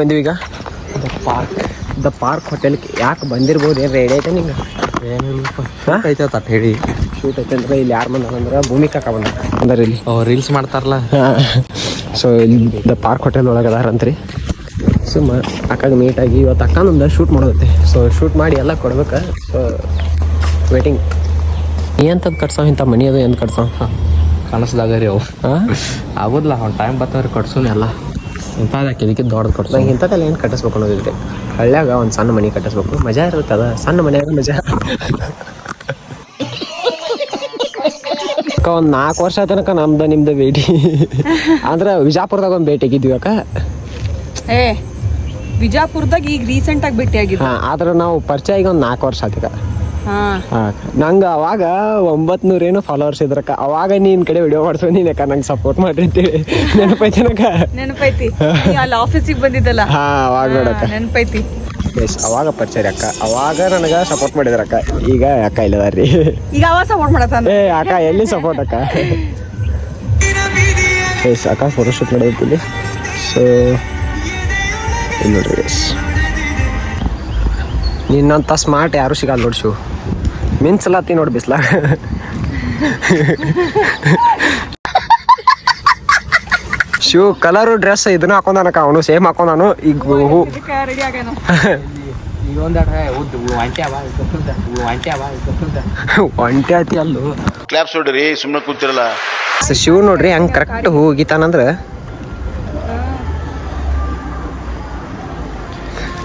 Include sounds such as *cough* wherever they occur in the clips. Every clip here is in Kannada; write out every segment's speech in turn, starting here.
ಬಂದೀವಿ ಈಗ. ದ ಪಾರ್ಕ್ ದ ಪಾರ್ಕ್ ಹೋಟೆಲ್ಗೆ ಯಾಕೆ ಬಂದಿರ್ಬೋದು? ಏನು ರೆಡಿ ಐತೆ ನಿಂಗೆ? ಏನಿಲ್ಲಪ್ಪ. ಐತೆ ತಟ್ ಹೇಳಿ. ಶೂಟ್ ಐತೆ ಅಂದ್ರೆ ಇಲ್ಲಿ ಯಾರು ಬಂದಾರ ಅಂದ್ರೆ ಭೂಮಿಕಾ ಅಕ್ಕ ಬಂದ ಅಂದ್ರೆ ಇಲ್ಲಿ. ರೀಲ್ಸ್ ಮಾಡ್ತಾರಲ್ಲ. ಸೊ ಇಲ್ಲಿ ದ ಪಾರ್ಕ್ ಹೋಟೆಲ್ ಒಳಗೆ ಅದಾರಂತ್ರಿ ಸುಮ್ಮ ಅಕ್ಕಾಗ ಮೀಟಾಗಿ ಇವತ್ತು ಅಕ್ಕನೊಂದು ಶೂಟ್ ಮಾಡೋದೈತೆ. ಸೊ ಶೂಟ್ ಮಾಡಿ ಎಲ್ಲ ಕೊಡ್ಬೇಕು. ಸೊ ವೇಟಿಂಗ್ ಎಂತದ್ದು ಕಟ್ಸೋ? ಇಂಥ ಮನಿ ಅದು ಏನು ಕಟ್ಸೋ? ಕಾಣಿಸ್ದಾಗ ರೀ ಅವು. ಹಾಂ? ಆಗೋದಿಲ್ಲ ಅವ್ನು ಟೈಮ್ ಬರ್ತಾವ್ರಿ ಕಟ್ಸುನ್ ಇಂಥದಕ್ಕೆ ಇದಕ್ಕೆ ದೊಡ್ಡದು ಕೊಡ್ತಾರೆ ನಂಗೆ ಇಂಥದ್ದೆಲ್ಲ ಏನು ಕಟ್ಟಿಸ್ಬೇಕು ಅನ್ನೋದಿಲ್ಲ ಹಳ್ಳ್ಯಾಗ ಒಂದು ಸಣ್ಣ ಮನೆ ಕಟ್ಟಿಸ್ಬೇಕು. ಮಜಾ ಇರುತ್ತೆ ಅದ. ಸಣ್ಣ ಮನೆಯಾಗ ಮಜಾ. ಅಕ್ಕ ಒಂದು ನಾಲ್ಕು ವರ್ಷ ತನಕ ನಮ್ದು ನಿಮ್ದು ಭೇಟಿ. ಅಂದ್ರೆ ವಿಜಾಪುರದಾಗ ಒಂದು ಭೇಟಿ ಆಗಿದ್ವಿ ಅಕ್ಕ. ಏ ವಿಜಾಪುರದಾಗ ಈಗ ರೀಸೆಂಟ್ ಆಗಿ ಭೇಟಿ ಆಗಿದೆ ಆದ್ರೆ ನಾವು ಪರಿಚಯ ಈಗ ಒಂದು ನಾಲ್ಕು ವರ್ಷ ಆತಿಕ ಹಾ ಹಾಂ ನಂಗೆ ಅವಾಗ ಒಂಬತ್ ನೂರ ಏನೋ ಫಾಲೋವರ್ಸ್ ಇದ್ರಕ್ಕ. ಅವಾಗ ನೀನ್ ಕಡೆ ವಿಡಿಯೋ ಮಾಡ್ಸೋ ನೀನಕ್ಕ. ನಂಗೆ ಸಪೋರ್ಟ್ ಮಾಡ್ರಿ ಅಂತೇಳಿ. ನೆನಪೈತನಕ್ಕ ನೆನಪೈತಿ. ಅಲ್ಲಿ ಆಫೀಸಿಗೆ ಬಂದಿದ್ದಲ್ಲ? ಹಾ ಅವಾಗ ನೋಡಕ್ಕ ನೆನಪೈತಿ. ಎಸ್ ಅವಾಗ ಪರಿಚಯ ಅಕ್ಕ. ಅವಾಗ ನನಗ ಸಪೋರ್ಟ್ ಮಾಡಿದ್ರಕ್ಕ. ಈಗ ಅಕ್ಕ ಇಲ್ಲದಾರ್ರಿ. ಈಗ ಅವ ಸಪೋರ್ಟ್ ಮಾಡತ್ತ ಏ ಅಕ್ಕ ಎಲ್ಲಿ ಸಪೋರ್ಟ್ ಅಕ್ಕ? ಎಸ್ ಅಕ್ಕ ಫೋಟೋಶೂಟ್ ಇಲ್ಲಿ. ಸೊ ನೋಡ್ರಿ ಎಸ್ ನಿನ್ನಂಥ ಸ್ಮಾರ್ಟ್ ಯಾರು ಸಿಗಲ್ಲ ನೋಡಿ ಶಿವ್. ಮಿನ್ಸಲತ್ತಿ ನೋಡಿ ಬಿಸ್ಲ ಶೂ ಕಲರು ಡ್ರೆಸ್ ಇದನ್ನ ಹಾಕೊಂಡಾನಕ ಅವನು ಸೇಮ್ ಹಾಕೊಂಡಾನು. ಈಗ ಹೂ ಒಂಟೆ ಆತಿ ಅಲ್ಲೂ. ಕ್ಲಾಪ್ಸ್ ನೋಡ್ರಿ ಸುಮ್ಮನೆ ಕೂತಿರಲ್ಲ. ಶಿವ್ ನೋಡ್ರಿ ಹಂಗೆ ಕರೆಕ್ಟ್ ಹೋಗಿತಾನಂದ್ರ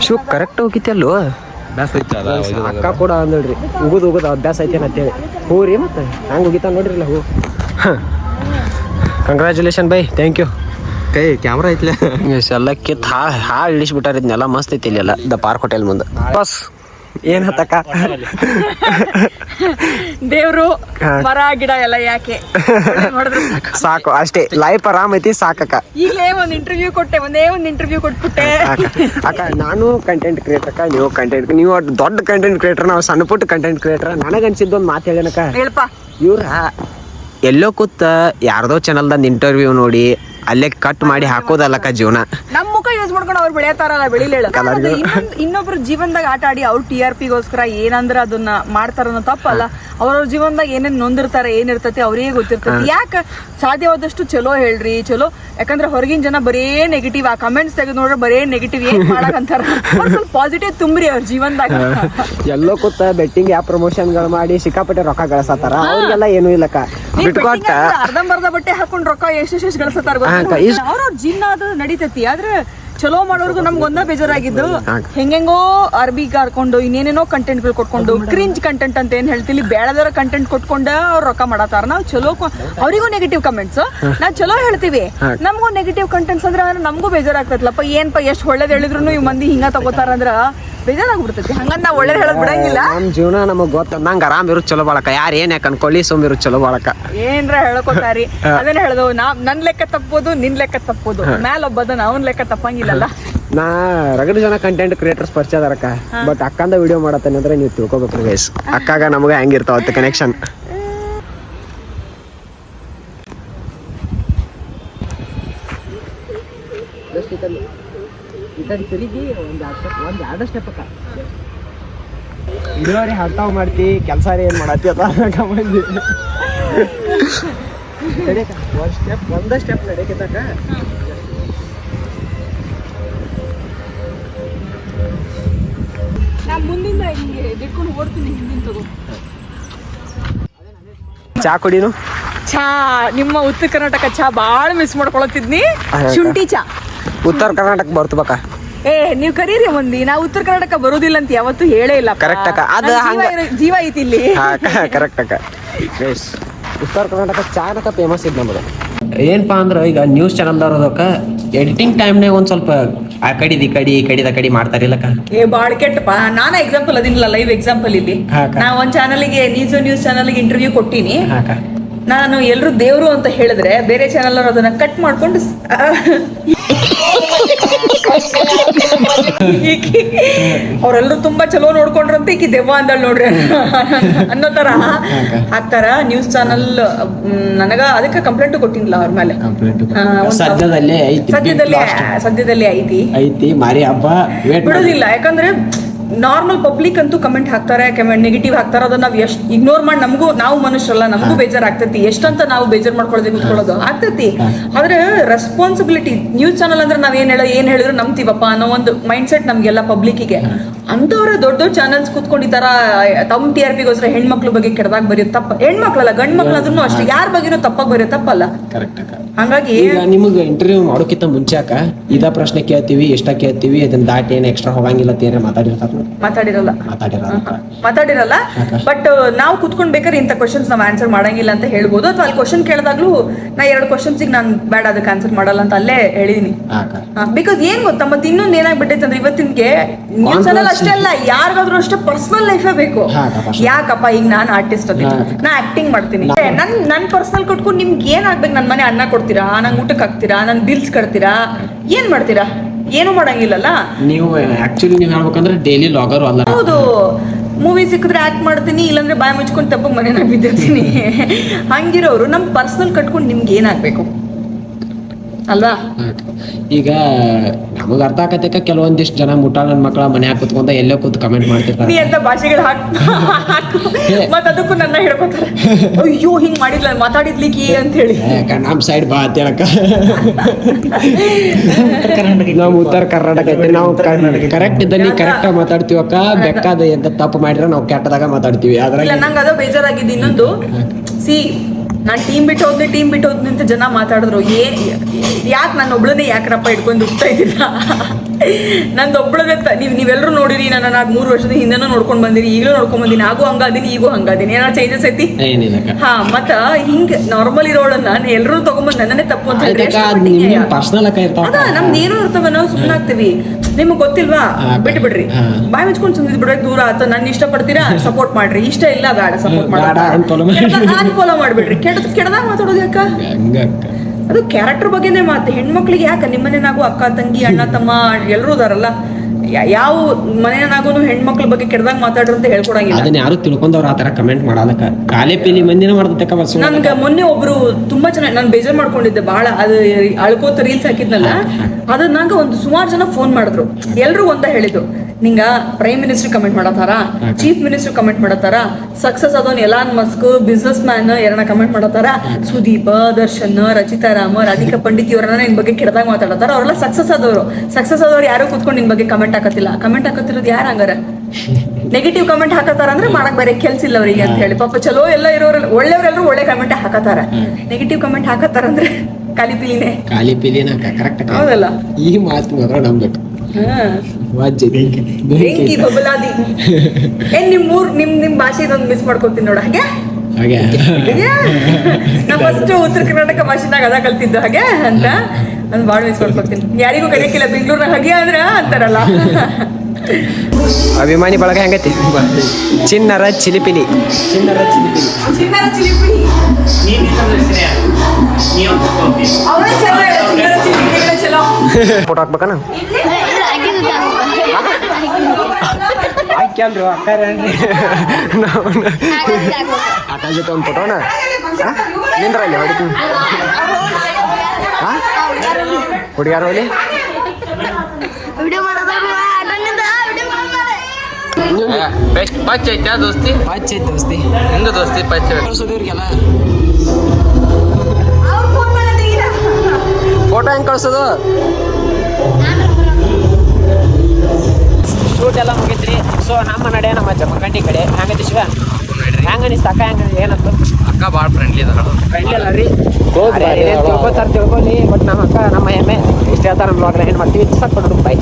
ಶಿವ್ ಕರೆಕ್ಟ್ ಹೋಗಿತ್ತಲ್ಲೋ ಬ್ಯಾಸ್ ಐತೆ ಅಕ್ಕ ಕೂಡ ಅಂದಳ್ರಿ ಉಗುದು ಉಗುದು ಅಭ್ಯಾಸ ಐತೆ ಅಂತೇಳಿ ಹೂ ರೀ ಮತ್ತೆ ಹಂಗೆ ನೋಡ್ರಿ ನೋಡ್ರಿಲ್ಲ ಹೂ ಕಂಗ್ರ್ಯಾಚುಲೇಷನ್ ಬೈ ಥ್ಯಾಂಕ್ ಯು ಕೈ ಕ್ಯಾಮ್ರಾ ಐತ್ಲೆ. ಎಲ್ಲ ಕಿತ್ ಹಾ ಹಾಳು ಇಳಿಸ್ಬಿಟ್ಟಾರ ಇದನ್ನೆಲ್ಲ ಮಸ್ತ್ ಐತಿ ಇಲ್ಲೆಲ್ಲ ದ ಪಾರ್ಕ್ ಹೋಟೆಲ್ ಮುಂದೆ. ಬಸ್ ಏನ್ ಹತ್ತಕ್ಕ? ದೇವ್ರು. ಮರ ಗಿಡ ಎಲ್ಲ ಯಾಕೆ? ಸಾಕು? ಅಷ್ಟೇ. ಲೈಫ್ ಆರಾಮ್ ಐತಿ ಸಾಕಕ್ಕ. ಈಗಲೇ ಒಂದ್ ಇಂಟರ್ವ್ಯೂ ಕೊಟ್ಟೆ ಒಂದೇ ಒಂದ್ ಇಂಟರ್ವ್ಯೂ ಕೊಟ್ಬಿಟ್ಟೆ. ಅಕ್ಕ ನಾನು ಕಂಟೆಂಟ್ ಕ್ರಿಯೇಟರ್ ಅಕ್ಕ ನೀವು ಕಂಟೆಂಟ್ ನೀವು ದೊಡ್ಡ ಕಂಟೆಂಟ್ ಕ್ರಿಯೇಟರ್ ನಾವು ಸಣ್ಣ ಪುಟ್ಟ ಕಂಟೆಂಟ್ ಕ್ರಿಯೇಟರ್ ನನಗೆ ಅನ್ಸಿದ್ದು ಒಂದು ಮಾತು ಹೇಳನಕ್ಕ? ಹೇಳಪ್ಪ ಇವ್ರ ಎಲ್ಲೋ ಕೂತ ಯಾರ್ದೋ ಚಾನಲ್ದ ಇಂಟರ್ವ್ಯೂ ನೋಡಿ ಅಲ್ಲೇ ಕಟ್ ಮಾಡಿ ಹಾಕೋದಲ್ಲಕ್ಕ ಜೀವನ. ನಮ್ ಮುಖ ಯೂಸ್ ಮಾಡ್ಕೊಂಡು ಅವ್ರು ಬೆಳೆಯತಾರಲ್ಲ ಬೆಳಿಲೇಳ. ಇನ್ನೊಬ್ರು ಜೀವನದಾಗ ಆಟ ಆಡಿ ಅವ್ರ ಟಿ ಆರ್ ಪಿಗೋಸ್ಕರ ಏನಂದ್ರ ಅದನ್ನ ಮಾಡ್ತಾರ ಅನ್ನೋ ತಪ್ಪಲ್ಲ. ಅವ್ರವ್ರ ಜೀವನದಾಗ ಏನೇನ್ ನೊಂದಿರ್ತಾರೆ ಏನಿರ್ತತಿ ಅವ್ರಿಗೆ ಗೊತ್ತಿರ್ತತಿ. ಯಾಕೆ ಸಾಧ್ಯವಾದಷ್ಟು ಚಲೋ ಹೇಳ್ರಿ ಚಲೋ. ಯಾಕಂದ್ರೆ ಹೊರಗಿನ ಜನ ಬರೇ ನೆಗೆಟಿವ್ ಆ ಕಮೆಂಟ್ಸ್ ತೆಗೆದು ನೋಡ್ರೆ ಬರೇ ನೆಗೆಟಿವ್ ಏನ್ ಮಾಡಕಂತಾರ ಸ್ವಲ್ಪ ಪಾಸಿಟಿವ್ ತುಂಬ್ರಿ ಅವ್ರ ಜೀವನದಾಗ. ಎಲ್ಲೋ ಕೂತ ಬೆಟ್ಟಿಂಗ್ ಯಾವ ಪ್ರಮೋಷನ್ಗಳು ಮಾಡಿ ಸಿಕ್ಕಾಪಟ್ಟೆ ರೊಕ್ಕ ಗಳಿಸತಾರ. ಅವ್ರಿಗೆಲ್ಲ ಏನೂ ಇಲ್ಲಕ್ಕ. ಬಿಟ್ಕೊಟ್ಟ ಅರ್ಧಂಬರ್ಧ ಬಟ್ಟೆ ಹಾಕೊಂಡ್ ರೊಕ್ಕ ಎಷ್ಟೆಷ್ಟು ಗಳಿಸ್ತಾರ ಗಳಿಸತ್ತಾರ ಜಿನ್ನ ಅದು ನಡೀತೈತಿ. ಆದ್ರೆ ಚಲೋ ಮಾಡೋರ್ಗು ನಮ್ಗೆ ಒಂದ ಬೇಜಾರಾಗಿದ್ದು. ಹೆಂಗೆಂಗೋ ಅರ್ಬಿ ಗಾರ್ಕೊಂಡು ಇನ್ನೇನೇನೋ ಕಂಟೆಂಟ್ಗಳು ಕೊಟ್ಕೊಂಡು ಕ್ರಿಂಜ್ ಕಂಟೆಂಟ್ ಅಂತ ಏನ್ ಹೇಳ್ತೀವಿ ಬೇಡದರ ಕಂಟೆಂಟ್ ಕೊಟ್ಕೊಂಡ ಅವ್ರು ರೊಕ್ಕ ಮಾಡತಾರ ನಾವು ಚಲೋ ಅವರಿಗೂ ನೆಗೆಟಿವ್ ಕಮೆಂಟ್ಸ್ ನಾವು ಚಲೋ ಹೇಳ್ತೀವಿ. ನಮಗೂ ನೆಗೆಟಿವ್ ಕಂಟೆಂಟ್ಸ್ ಅಂದ್ರೆ ನಮಗೂ ಬೇಜಾರಾಗ್ತೈತಲಪ್ಪ ಏನ್ಪ ಎಷ್ಟು ಒಳ್ಳೇದ್ ಹೇಳಿದ್ರು ಈ ಮಂದಿ ಹಿಂಗ ತಗೋತಾರ ಅಂದ್ರ ಬೇಜಾರಾಗ್ಬಿಡ್ತೈತಿ. ಹಂಗಂದ್ ನಾವು ಒಳ್ಳೇದ್ ಹೇಳಕ್ ಬಿಡಂಗಿಲ್ಲ. ನಮ್ಮ ಜೀವನ ನಮಗೆ ಗೊತ್ತ ನಂಗೆ ಆರಾಮ್ ಇರು ಚಲೋ ಬಾಳಕ. ಯಾರು ಏನ್ ಯಾಕೆ ಅನ್ಕೊಳ್ಳಿ ಸುಮ್ ಇರೋದು ಚಲೋ ಬಾಳಕ. ಏನ್ರ ಹೇಳ್ಕೊತಾರಿ. ಅದನ್ನ ಹೇಳ್ದವು ನಾ ನನ್ನ ಲೆಕ್ಕ ತಪ್ಪೋದು ನಿನ್ ಲೆಕ್ಕ ತಪ್ಪೋದು. ಮ್ಯಾಲ ಒಬ್ಬದನ್ನ ಅವ್ನ ಲೆಕ್ಕ ತಪ್ಪಂಗಿಲ್ಲಲ್ಲ. ನಾ ರಗಡ ಜನ ಕಂಟೆಂಟ್ ಕ್ರಿಯೇಟರ್ಸ್ ಪರಿಚಯ ಅದಾರಕ್ಕ ಬಟ್ ಅಕ್ಕಂದ ವಿಡಿಯೋ ಮಾಡತ್ತೇನೆ ಅಂದ್ರೆ ನೀವು ತಿಳ್ಕೊಬೇಕು ಗೈಸ್ ಅಕ್ಕಾಗ ನಮಗೆ ಹೆಂಗಿರ್ತಾವ ಕನೆಕ್ಷನ್ ಇಳುವರಿ ಹಂತಾವ್ ಮಾಡ್ತಿ ಕೆಲಸ ಏನ್ ಮಾಡತ್ತಿ ಅದ ಮಂದಿ ಒಂದ್ ಸ್ಟೆಪ್ ಒಂದ ಸ್ಟೆಪ್ ನಡೆಕ ನಾ ಮುಂದಿಂದ ಹಿಂಗೆ ಬಿಟ್ಕೊಂಡು ಓಡ್ತೀನಿ ಹಿಂದಿನ ತಗೋ. ಚಾ ಕುಡಿನು? ಚಾ ನಿಮ್ಮ ಉತ್ತರ ಕರ್ನಾಟಕ ಚಾ ಬಾಳ ಮಿಸ್ ಮಾಡ್ಕೊಳತಿದ್ನಿ ಶುಂಠಿ ಚಾ. ಉತ್ತರ ಕರ್ನಾಟಕ ಬರ್ತಬೇಕ ಏ ನೀವ್ ಕರೀರಿ ಮಂದಿ ನಾ ಉತ್ತರ ಕರ್ನಾಟಕ ಬರೋದಿಲ್ಲ ಅಂತ ಯಾವತ್ತೂ ಹೇಳೇ ಇಲ್ಲ ಕರೆಕ್ಟ್ ಅಕ್ಕ. ಅದ್ ಹಂಗ- ಜೀವ ಐತಿ ಇಲ್ಲಿ. ಕರೆಕ್ಟ್ ಅಕ್ಕ. ಉತ್ತರ ಕರ್ನಾಟಕ ಚಾನಕ ಫೇಮಸ್ ಇದ್ ನಮ್ದು. ಏನಪ್ಪಾ ಅಂದ್ರೆ ಈಗ ನ್ಯೂಸ್ ಚಾನಲ್ದವ್ರು ಅದಕ್ಕ ಎಡಿಟಿಂಗ್ ಟೈಮ್ನಾಗ ಒಂದ್ ಸ್ವಲ್ಪ ಆ ಕಡಿದ ಈ ಕಡಿ ಈ ಕಡಿದ ಕಡಿ ಮಾಡ್ತಾರಿಲ್ಲಕ್ಕ ಏ ಬಾಳ್ ಕೆಟ್ಟಪ್ಪ ನಾನ ಎಕ್ಸಾಂಪಲ್ ಅದಿಲ್ಲ ಲೈವ್ ಎಕ್ಸಾಂಪಲ್ ಇಲ್ಲಿ. ನಾ ಒಂದ್ ಚಾನಲ್ಗೆ ನ್ಯೂಸ್ ನ್ಯೂಸ್ ಚಾನಲ್ಗೆ ಇಂಟರ್ವ್ಯೂ ಕೊಟ್ಟಿನಿ. ನಾನು ಎಲ್ರು ದೇವ್ರು ಅಂತ ಹೇಳಿದ್ರೆ ಬೇರೆ ಚಾನಲ್ ಅದನ್ನ ಕಟ್ ಮಾಡ್ಕೊಂಡು *laughs* ಈಕಿ ಅವ್ರೆಲ್ಲರೂ ತುಂಬಾ ಚಲೋ ನೋಡ್ಕೊಂಡ್ರಂತ ಈಕಿ ದೆವ್ವ ಅಂದಳ್ ನೋಡ್ರಿ ಅನ್ನೋ ತರ. ಹಾಕ್ತಾರ ನ್ಯೂಸ್ ಚಾನಲ್ ನನಗ ಅದಕ್ಕೆ ಕಂಪ್ಲೇಂಟ್ ಕೊಟ್ಟಿಲ್ಲ ಅವ್ರ ಮೇಲೆ. ಸದ್ಯದಲ್ಲಿ ಒಂದ್ ಸದ್ಯದಲ್ಲೇ ಐತಿ ಸದ್ಯದಲ್ಲಿ ಐತಿ. ಐತಿ ಮಾರಿ ಹಬ್ಬ ಬಿಡೋದಿಲ್ಲ ಯಾಕಂದ್ರೆ ನಾರ್ಮಲ್ ಪಬ್ಲಿಕ್ ಅಂತೂ ಕಮೆಂಟ್ ಹಾಕ್ತಾರೆ ಕಮೆಂಟ್ ನೆಗೆಟಿವ್ ಹಾಕ್ತಾರೆ ಅದನ್ನ ನಾವು ಎಷ್ಟು ಇಗ್ನೋರ್ ಮಾಡಿ ನಮಗೂ ನಾವು ಮನುಷ್ಯರಲ್ಲ ನಮಗೂ ಬೇಜಾರ್ ಆಗ್ತೈತಿ ಎಷ್ಟಂತ ನಾವು ಬೇಜಾರ್ ಮಾಡ್ಕೊಳ್ಳೋದು ಕೂತ್ಕೊಳ್ಳೋದು ಆಗ್ತೈತಿ. ಆದ್ರೆ ರೆಸ್ಪಾನ್ಸಿಬಿಲಿಟಿ ನ್ಯೂಸ್ ಚಾನಲ್ ಅಂದ್ರೆ ನಾವ್ ಏನ್ ಹೇಳೋ ಏನ್ ಹೇಳಿದ್ರು ನಂಬ್ತೀವಪ್ಪ ಅನ್ನೋ ಒಂದು ಮೈಂಡ್ ಸೆಟ್ ನಮ್ಗೆಲ್ಲ ಪಬ್ಲಿಕ್ಕಿಗೆ ಅಂತವ್ರ ದೊಡ್ಡ ದೊಡ್ಡ ಚಾನಲ್ಸ್ ಕುತ್ಕೊಂಡಿದಾರ ತಮ್ಮ ಟಿ ಆರ್ ಪಿಗೋಸ್ಕರ ಹೆಣ್ಮಕ್ಳ ಬಗ್ಗೆ ಕೆಡದಾಗ ಬರೆಯೋ ತಪ್ಪ. ಹೆಣ್ಮಕ್ಳಲ್ಲ ಗಂಡ್ ಮಕ್ಳು ಅದನ್ನು ಅಷ್ಟೇ ಯಾರ ಬಗ್ಗೆನೂ ತಪ್ಪಾಗಿ ಬರೆಯೋ ತಪ್ಪಲ್ಲ. ಹಂಗಾಗಿ ನಿಮಗೆ ಇಂಟರ್ವ್ಯೂ ಮಾಡೋಕ್ಕಿಂತ ಮುಂಚೆ ಇದ ಪ್ರಶ್ನೆ ಕೇಳ್ತೀವಿ ಎಷ್ಟ ಕೇಳ್ತೀವಿ ಅದನ್ನ ದಾಟಿ ಏನು ಎಕ್ಸ್ಟ್ರಾ ಹೋಗಂಗಿಲ್ಲ ತೇರೆ ಮಾತಾಡಿರ್ತಾರ? ಮಾತಾಡಿರಲ್ಲ. ಮಾತಾಡಿರಲ್ಲಾ. ಮಾತಾಡಿರಲ್ಲ. ಬಟ್ ನಾವು ಕುತ್ಕೊಂಡ್ ಬೇಕಾದ್ರೆ ಇಂಥ ಕ್ವಶನ್ಸ್ ನಾವು ಆನ್ಸರ್ ಮಾಡಂಗಿಲ್ಲ ಅಂತ ಹೇಳ್ಬೋದು. ಅಥವಾ ಅಲ್ಲಿ ಕ್ವಶನ್ ಕೇಳಿದಾಗ್ಲೂ ನಾ ಎರಡು ಕ್ವಶನ್ಸಿಗೆ ನಾನು ಬೇಡ ಅದಕ್ಕೆ ಆನ್ಸರ್ ಮಾಡಲ್ಲ ಅಂತ ಅಲ್ಲೇ ಹೇಳಿದೀನಿ. ಬಿಕಾಸ್ ಏನ್ ಗೊತ್ತಾ? ಮತ್ತೆ ಇನ್ನೊಂದು ಏನಾಗ್ಬಿಟ್ಟೈತೆ ಅಂದ್ರೆ ಇವತ್ತಿನ್ಗೆ ನ್ಯೂಸ್ ಚಾನಲ್ ಅಷ್ಟೇ ಅಲ್ಲ ಯಾರಿಗಾದ್ರೂ ಅಷ್ಟೇ ಪರ್ಸನಲ್ ಲೈಫೇ ಬೇಕು. ಯಾಕಪ್ಪ? ಈಗ ನಾನು ಆರ್ಟಿಸ್ಟ್ ಅದಿ ಹಾ. ನಾ ಆಕ್ಟಿಂಗ್ ಮಾಡ್ತೀನಿ. ನನ್ ನನ್ ಪರ್ಸನಲ್ ಕೊಟ್ಕೊಂಡು ನಿಮ್ಗೆ ಏನ್ ನನ್ನ ನನ್ ಮನೆ ಅನ್ನ ಕೊಡ್ತೀರಾ? ನಂಗೆ ಊಟಕ್ಕೆ ಹಾಕ್ತೀರಾ? ನನ್ ಬಿಲ್ಸ್ ಕಟ್ತೀರಾ? ಏನ್ ಮಾಡ್ತೀರಾ? ಏನು ಮಾಡಂಗಿಲ್ಲಲ್ಲ? ನೀವು ಆಕ್ಚುಲಿ ನೀವು ಹೇಳ್ಬೇಕಂದ್ರೆ ಡೈಲಿ ಲಾಗರ್ ಅಲ್ಲ. ಹೌದು. ಮೂವಿ ಸಿಕ್ಕಿದ್ರೆ ಆಕ್ಟ್ ಮಾಡ್ತೀನಿ ಇಲ್ಲಾಂದ್ರೆ ಬಾಯಿ ಮುಚ್ಕೊಂಡು ತಪ್ಪ ಮನೆನಾಗ ಬಿದ್ದಿರ್ತೀನಿ. ಹಂಗಿರೋರು ನಮ್ ಪರ್ಸನಲ್ ಕಟ್ಕೊಂಡು ನಿಮ್ಗೆ ಏನಾಗಬೇಕು? ಅಲ್ವಾ? ಈಗ ನಮಗ ಅರ್ಥ ಆಕತ್ತೆ ಕೆಲವೊಂದಿಷ್ಟು ಜನ ಮುಟ್ಟ ನನ್ನ ಮಕ್ಕಳ ಮನ್ಯಾಗ ಕುತ್ಕೊಂಡ ಎಲ್ಲೋ ಕೂತ್ ಕಮೆಂಟ್ ನೀ ಮಾಡ್ತಿರ್ತಾರೆ ಅಂತ ಭಾಷೆಗಳು ಹಾಕ್ ಹಾಕು. ಅದಕ್ಕೂ ನನ್ನ ಹೇಳ್ಕೊತಾರೆ ಅಯ್ಯೋ ಹಿಂಗ್ ಮಾಡಿದ್ಲ ಮಾತಾಡಿದ್ಲಿಕ್ಕಿ ಅಂತ ಹೇಳಿ ಯಾಕ ನಮ್ಮ ಸೈಡ್ ಬಾ ಅಂತ ಹೇಳಕ್ಕ. ನಾವು ಉತ್ತರ ಕರ್ನಾಟಕ ಐತಿ. ನಾವು ಕರೆಕ್ಟ್ ಇದ್ದಲ್ಲಿ ಕರೆಕ್ಟ್ ಆಗಿ ಮಾತಾಡ್ತೀವಕ್ಕ ಬೆಕ್ಕಾದ ಎಂತ ತಪ್ಪು ಮಾಡಿದ್ರೆ ನಾವು ಕೆಟ್ಟದಾಗ ಮಾತಾಡ್ತೀವಿ. ಇಲ್ಲ ಅದ್ರಾಗ ನಂಗೆ ಅದು ಬೇಜಾರಾಗಿದ್ದು ಇನ್ನೊಂದು. ಸಿ ನಾನ್ ಟೀಮ್ ಬಿಟ್ಟು ಹೋದ್ನಿ ಟೀಮ್ ಬಿಟ್ಟು ಹೋದ್ನಿ ಅಂತ ಜನ ಮಾತಾಡಿದ್ರು. ಏ ಯಾಕೆ ನಾನು ಒಬ್ಳನ್ನೇ ಯಾಕ್ರಪ್ಪ ಇಟ್ಕೊಂಡು ಹೋಗ್ತಾ ಇದ್ದೀರಾ? ನಂದು ಒಬ್ಳದೇ ನೀವು ನೀವ್ ನೀವೆಲ್ಲರೂ ನೋಡಿರಿ ನಾನು ನಾಲ್ಕು ಮೂರು ವರ್ಷದ ಹಿಂದೆನೂ ನೋಡ್ಕೊಂಡ್ ಬಂದಿರಿ ಈಗಲೂ ನೋಡ್ಕೊಂಡು ಬಂದಿನಿ ಆಗು ಹಂಗಾದೀನಿ ಈಗೂ ಹಂಗಾದೀನಿ. ಏನಾದ್ರು ಚೇಂಜಸ್ ಐತಿ? ಹಾ ಮತ್ತ ಹಿಂಗ್ ನಾರ್ಮಲ್ ಇರೋಳನ್ನ ಎಲ್ಲರೂ ತಗೊಂಡ್ಬಂದು ನನ್ನನ್ನೇ ತಪ್ಪು ಅಂತ ಪರ್ಸನಲ್ ಅದ ನಮ್ದು ಏನೋ ಇರ್ತವ ನಾವು ಸುಮ್ಮನೆ ಆಗ್ತೀವಿ ನಿಮ್ಗೆ ಗೊತ್ತಿಲ್ವಾ. ಬಿಟ್ಟು ಬಿಡ್ರಿ. ಬಾಯ್ ಮುಚ್ಕೊಂಡು ಸುಮ್ಮನೆ ಬಿಡೋಕೆ ದೂರ ಆತ ನನ್ನ ಇಷ್ಟ ಪಡ್ತೀರಾ ಸಪೋರ್ಟ್ *laughs* ಮಾಡ್ರಿ. ಇಷ್ಟ ಇಲ್ಲ ಬೇಡ ಸಪೋರ್ಟ್ ಮಾಡಿ. ಫಾಲೋ ಮಾಡ್ಬಿಡ್ರಿ. ಕೆಡದ್ ಕೆಡದಾಗ ಮಾತಾಡೋದು ಯಾಕ? ಅದು ಕ್ಯಾರೆಕ್ಟರ್ ಬಗ್ಗೆನೇ ಮಾತು. ಹೆಣ್ಮಕ್ಳಿಗೆ ಯಾಕ? ನಿಮ್ಮನೆ ನಾವು ಅಕ್ಕ ತಂಗಿ ಅಣ್ಣ ತಮ್ಮ ಎಲ್ಲರೂ ಇದಾರಲ್ಲ. ಯಾವ ಮನೆಯನ್ನಾಗೂ ಹೆಣ್ಮಕ್ಳ ಬಗ್ಗೆ ಕೆಡ್ದಂಗ್ ಮಾತಾಡ್ರಿ ಅಂತ ಹೇಳ್ಕೊಡಂಗಿಲ್ಲ. ಅದನ್ನ ಯಾರು ತಿಳ್ಕೊಂಡವ್ರ ಆತರ ಕಮೆಂಟ್ ಮಾಡಲಕ್ಕ ಕಾಲೇ ಪೀಲಿ ಮಂದಿನ ಮಾಡ್ತಕ್ಕ ಬಸ್ ನನ್ಗೆ ಮೊನ್ನೆ ಒಬ್ರು ತುಂಬಾ ಚೆನ್ನಾಗಿ ನಾನು ಬೇಜಾರ್ ಮಾಡ್ಕೊಂಡಿದ್ದೆ ಬಹಳ ಅದು ಅಳ್ಕೋತ ರೀಲ್ಸ್ ಹಾಕಿದ್ನಲ್ಲ ಅದು ನಂಗ ಒಂದು ಸುಮಾರು ಜನ ಫೋನ್ ಮಾಡಿದ್ರು. ಎಲ್ರು ಒಂದ ಹೇಳಿದ್ರು. ನಿಂಗ ಪ್ರೈಮ್ ಮಿನಿಸ್ಟರ್ ಕಮೆಂಟ್ ಮಾಡತ್ತಾರ? ಚೀಫ್ ಮಿನಿಸ್ಟರ್ ಕಮೆಂಟ್ ಮಾಡತ್ತಾರ? ಸಕ್ಸಸ್ ಆದವನ್ ಎಲಾನ್ ಮಸ್ಕ್ ಬಿಸ್ನೆಸ್ ಮ್ಯಾನ್ ಯಾರನ್ನ ಕಮೆಂಟ್ ಮಾಡತ್ತಾರ ಸುದೀಪ ದರ್ಶನ್ ರಚಿತಾ ರಾಮ ರಾಧಿಕಾ ಪಂಡಿತ್ ಇವರನ್ನ ನಿನ್ ಬಗ್ಗೆ ಕೆಡದಾಗ ಮಾತಾಡತಾರ ಅವರೆಲ್ಲ ಸಕ್ಸಸ್ ಆದವರು. ಸಕ್ಸಸ್ ಆದವ್ರು ಯಾರು ಕೂತ್ಕೊಂಡು ನಿನ್ ಬಗ್ಗೆ ಕಮೆಂಟ್ ಹಾಕತ್ತಿಲ್ಲ. ಕಮೆಂಟ್ ಹಾಕತ್ತಿರೋದು ಯಾರು ಹಂಗಾರ? ನೆಗೆಟಿವ್ *laughs* ಕಮೆಂಟ್ ಹಾಕತಾರ ಅಂದ್ರೆ ಮಾಡಕ್ ಬೇರೆ ಕೆಲ್ಸ ಇಲ್ಲ ಅವ್ರಿಗೆ ಅಂತ ಹೇಳಿ. ಪಾಪ ಚಲೋ ಎಲ್ಲ ಇರೋರೆಲ್ಲ ಒಳ್ಳೆಯವರೆಲ್ಲರೂ ಒಳ್ಳೆ ಕಮೆಂಟ್ ಹಾಕತಾರ ನೆಗೆಟಿವ್ ಕಮೆಂಟ್ ಹಾಕತ್ತಾರ ಅಂದ್ರೆ ಕಾಲಿ ಪಿಲಿನೇ. ಕಾಲಿ ಪಿಲಿನ ಕರೆಕ್ಟ್ ಹೌದಲ್ಲ? ಈ ಮಾತು ಮಾತ್ರ. ವಾಜ್ಯ ಬೆಂಕಿ. ಬಬಲಾದಿ. *laughs* ಏನ್ ನಿಮ್ ಮೂರ್ ನಿಮ್ ನಿಮ್ ಭಾಷೆ ಇದೊಂದು ಮಿಸ್ ಮಾಡ್ಕೊತೀನಿ ನೋಡ ಹಾಗೆ? ಹಾಗೆ? *laughs* ನಾ ಫಸ್ಟ್ ಉತ್ತರ ಕರ್ನಾಟಕ ಭಾಷೆನಾಗ ಅದ ಕಲ್ತಿದ್ದು ಹಾಗೆ? ಅಂತ? ನಾನು ಭಾಳ ಮಿಸ್ ಮಾಡ್ಕೊತೀನಿ. ಯಾರಿಗೂ ಕರೆಯಕ್ಕಿಲ್ಲ ಬೆಂಗಳೂರಿನ ಹಾಗೆ ಅಂದ್ರ ಅಂತಾರಲ್ಲ. ಅಭಿಮಾನಿ ಬಳಗ ಹೆಂಗೈತಿ? ಚಿನ್ನರ ಚಿಲಿಪಿಲಿ. ಚಿನ್ನರ ಚಿಲಿಪಿಲಿ. ಚಿನ್ನರ ಚಲೋ ಚಿಲ್ಲರೆ ಚಿಲ್ಲರೆ ಚಲೋ. ಫೋಟೋ ಹಾಕ್ಬೇಕನ? ಹಾಕ್ಯಂದ್ರು ಅಕ್ಕಾರೇನ್ರಿ ಅಕ್ಕ ಜೊತೆ ಒಂದು ಫೋಟೋನ ನಿಂದ್ರಲ್ಲಿ ಹಾಂ? ಹೋಲಿ ಅದನ್ನಿಂದ ವಿಡಿಯೋ ಮಾಡ್ತಾರೆ ಬೆಸ್ಟ್ ಪಚ್ ಐತ್ಯಾ ದೋಸ್ತಿ? ಐತಿ ದೋಸ್ತಿ. ಹೆಂಗ ದೋಸ್ತಿ ಪಚ್ ಕಳ್ಸೋದಿವ್ರಿಗೆಲ್ಲ ಫೋಟೋ ಹೆಂಗ್ ಕಳ್ಸೋದು? ಶೂಟ್ ಎಲ್ಲ ಸೊ ನಮ್ಮ ನಡೆ ನಮ್ಮ ಜಮಖಂಡಿ ಕಡೆ ಹೆಂಗೈತಿ ಶಿವ? ಹೆಂಗ ಅನಿಸ್ತ ಅಕ್ಕ ಹೆಂಗ ಏನಂತ? ಅಕ್ಕ ಭಾಳ ಫ್ರೆಂಡ್ಲಿ ಅದಾರ. ಫ್ರೆಂಡ್ಲಿ ಅಲ್ಲ ರೀ? ತಿಳ್ಕೊತಾರ ತಿಳ್ಕೊಳ್ಳಿ ಬಟ್ ನಮ್ಮ ಅಕ್ಕ ನಮ್ಮ ಎಮ್ಮೆ ಇಷ್ಟ ಹೇಳ್ತಾರೆ ನಮ್ಮ ಬ್ಲಾಗ್ನ ಏನು ಮಾಡ್ತೀವಿ. ಸಾಕು ಕೊಡೋದು ಬಾಯ್